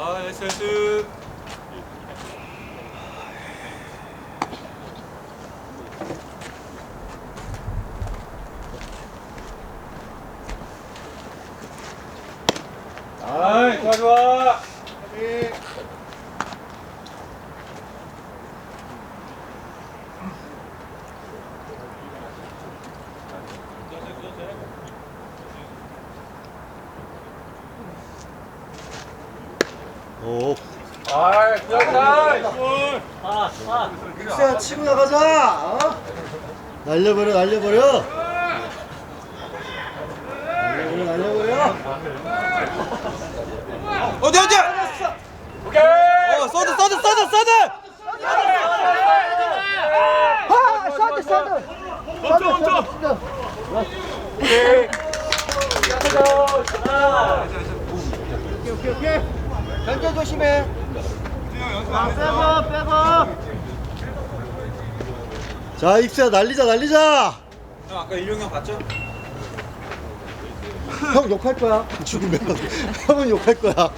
아, 나이스, 나이스. 아이, 좋아, 좋아. 오. 아이, 좋다. 육수야 치고 나가자. 어? 날려버려 날려버려. 날려버려 날려버려. 어디, 어디? 오케이. 어, 서드, 서드, 서드, 서드. 아 샤드. 멈춰 멈춰. 견제 조심해. 아, 빼고 빼고. 자 익수야 날리자 날리자. 형, 아까 일용 형 봤죠? 형 욕할 거야. 죽으면 형은 욕할 거야.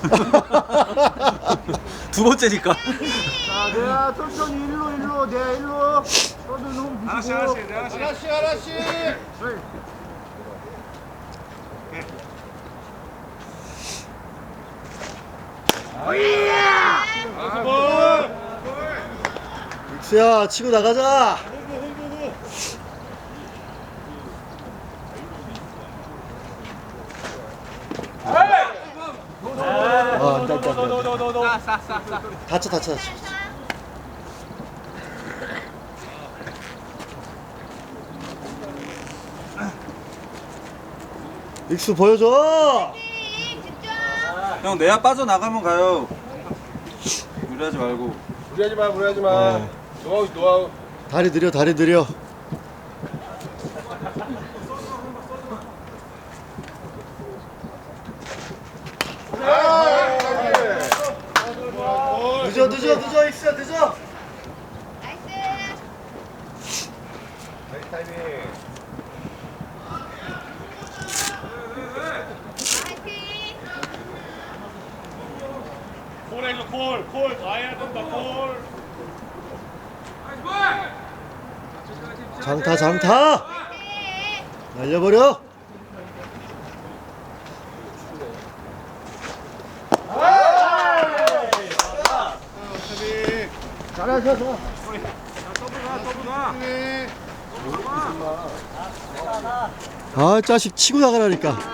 두 번째니까. 자, 내가 천천히 일로 일로 내 일로. 너도 너무 하나씩 하나씩 하나씩 하나씩 하나씩 수야 치고 나가자. 아, 안돼 안돼 안돼. 다쳐 다쳐 다쳐. 익수 보여줘. 형, 내야 빠져나가면 가요. 무리하지 말고. 무리하지 마 무리하지 마 어. 노하우 노하우 다리 느려 다리 느려. 늦어 늦어 늦어 익수야 늦어. 나이스 타이밍 콜해줘 콜콜 다 해야 된다 콜 장타 장타. 날려버려. 잘하셔서. 아 자식 치고 나가라니까.